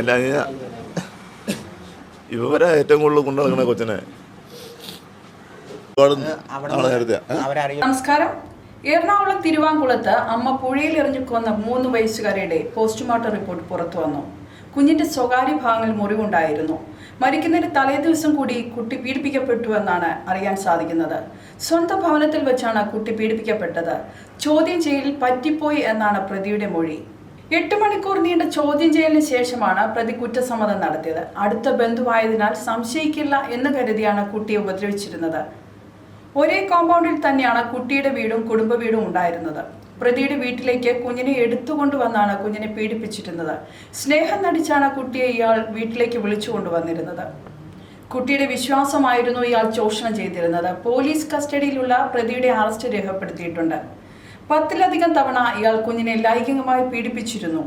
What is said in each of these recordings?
എല്ലാം ഇവരാ ഏറ്റവും കൂടുതൽ കൊണ്ടു നടക്കുന്ന കൊച്ചിനെ നമസ്കാരം. എറണാകുളം തിരുവാങ്കുളത്ത് അമ്മ പുഴയിൽ എറിഞ്ഞു കൊന്ന മൂന്ന് വയസ്സുകാരിയുടെ പോസ്റ്റ്മോർട്ടം റിപ്പോർട്ട് പുറത്തു വന്നു. കുഞ്ഞിന്റെ സ്വകാര്യ ഭാഗങ്ങളിൽ മുറിവുണ്ടായിരുന്നു. മരിക്കുന്നതിന് തലേ ദിവസം കൂടി കുട്ടി പീഡിപ്പിക്കപ്പെട്ടു എന്നാണ് അറിയാൻ സാധിക്കുന്നത്. സ്വന്തം ഭവനത്തിൽ വെച്ചാണ് കുട്ടി പീഡിപ്പിക്കപ്പെട്ടത്. ചോദ്യം ചെയ്യൽ പറ്റിപ്പോയി എന്നാണ് പ്രതിയുടെ മൊഴി. എട്ട് മണിക്കൂർ നീണ്ട ചോദ്യം ചെയ്യലിന് ശേഷമാണ് പ്രതി കുറ്റസമ്മതം നടത്തിയത്. അടുത്ത ബന്ധുവായതിനാൽ സംശയിക്കില്ല എന്ന് കരുതിയാണ് കുട്ടിയെ ഉപദ്രവിച്ചിരുന്നത്. ഒരേ കോമ്പൗണ്ടിൽ തന്നെയാണ് കുട്ടിയുടെ വീടും കുടുംബ വീടും ഉണ്ടായിരുന്നത്. പ്രതിയുടെ വീട്ടിലേക്ക് കുഞ്ഞിനെ എടുത്തുകൊണ്ടുവന്നാണ് കുഞ്ഞിനെ പീഡിപ്പിച്ചിരുന്നത്. സ്നേഹം നടിച്ചാണ് കുട്ടിയെ ഇയാൾ വീട്ടിലേക്ക് വിളിച്ചു കൊണ്ടുവന്നിരുന്നത്. കുട്ടിയുടെ വിശ്വാസമായിരുന്നു ഇയാൾ ചൂഷണം ചെയ്തിരുന്നത്. പോലീസ് കസ്റ്റഡിയിലുള്ള പ്രതിയുടെ അറസ്റ്റ് രേഖപ്പെടുത്തിയിട്ടുണ്ട്. പത്തിലധികം തവണ ഇയാൾ കുഞ്ഞിനെ ലൈംഗികമായി പീഡിപ്പിച്ചിരുന്നു.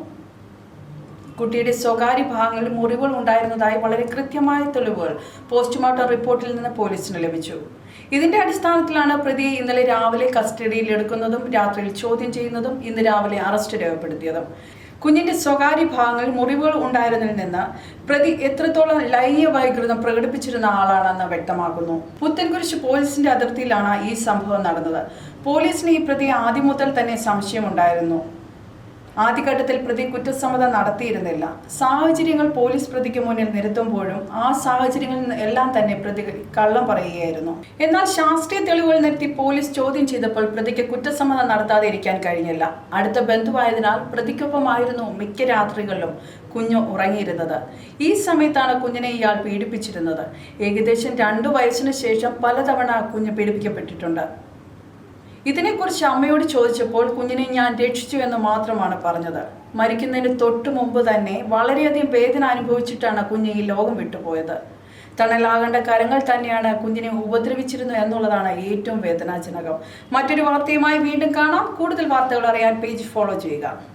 കുട്ടിയുടെ സ്വകാര്യ ഭാഗങ്ങളിൽ മുറിവുകൾ ഉണ്ടായിരുന്നതായി വളരെ കൃത്യമായ തെളിവുകൾ പോസ്റ്റ്മോർട്ടം റിപ്പോർട്ടിൽ നിന്ന് പോലീസിന് ലഭിച്ചു. ഇതിന്റെ അടിസ്ഥാനത്തിലാണ് പ്രതിയെ ഇന്നലെ രാവിലെ കസ്റ്റഡിയിൽ എടുക്കുന്നതും രാത്രിയിൽ ചോദ്യം ചെയ്യുന്നതും ഇന്ന് രാവിലെ അറസ്റ്റ് രേഖപ്പെടുത്തിയതും. കുഞ്ഞിന്റെ സ്വകാര്യ ഭാഗങ്ങളിൽ മുറിവുകൾ ഉണ്ടായിരുന്നതിൽ നിന്ന് പ്രതി എത്രത്തോളം ലൈംഗിക വൈകൃതം പ്രകടിപ്പിച്ചിരുന്ന ആളാണെന്ന് വ്യക്തമാക്കുന്നു. പുത്തൻകുരിശ് പോലീസിന്റെ അതിർത്തിയിലാണ് ഈ സംഭവം നടന്നത്. പോലീസിന് ഈ പ്രതി ആദ്യം മുതൽ തന്നെ സംശയമുണ്ടായിരുന്നു. ആദ്യഘട്ടത്തിൽ പ്രതി കുറ്റസമ്മതം നടത്തിയിരുന്നില്ല. സാഹചര്യങ്ങൾ പോലീസ് പ്രതിക്ക് മുന്നിൽ നിരത്തുമ്പോഴും ആ സാഹചര്യങ്ങളിൽ എല്ലാം തന്നെ പ്രതി കള്ളം പറയുകയായിരുന്നു. എന്നാൽ ശാസ്ത്രീയ തെളിവുകൾ നിരത്തി പോലീസ് ചോദ്യം ചെയ്തപ്പോൾ പ്രതിക്ക് കുറ്റസമ്മതം നടത്താതെ ഇരിക്കാൻ കഴിഞ്ഞില്ല. അടുത്ത ബന്ധുവായതിനാൽ പ്രതിക്കൊപ്പമായിരുന്നു മിക്ക രാത്രികളിലും കുഞ്ഞു ഉറങ്ങിയിരുന്നത്. ഈ സമയത്താണ് കുഞ്ഞിനെ ഇയാൾ പീഡിപ്പിച്ചിരുന്നത്. ഏകദേശം രണ്ടു വയസ്സിന് ശേഷം പലതവണ കുഞ്ഞ് പീഡിപ്പിക്കപ്പെട്ടിട്ടുണ്ട്. ഇതിനെക്കുറിച്ച് അമ്മയോട് ചോദിച്ചപ്പോൾ കുഞ്ഞിനെ ഞാൻ രക്ഷിച്ചു എന്ന് മാത്രമാണ് പറഞ്ഞത്. മരിക്കുന്നതിന് തൊട്ടു മുമ്പ് തന്നെ വളരെയധികം വേദന അനുഭവിച്ചിട്ടാണ് കുഞ്ഞ് ഈ ലോകം വിട്ടുപോയത്. തണലാകേണ്ട കരങ്ങൾ തന്നെയാണ് കുഞ്ഞിനെ ഉപദ്രവിച്ചിരുന്നു എന്നുള്ളതാണ് ഏറ്റവും വേദനാജനകം. മറ്റൊരു വാർത്തയുമായി വീണ്ടും കാണാം. കൂടുതൽ വാർത്തകൾ അറിയാൻ പേജ് ഫോളോ ചെയ്യുക.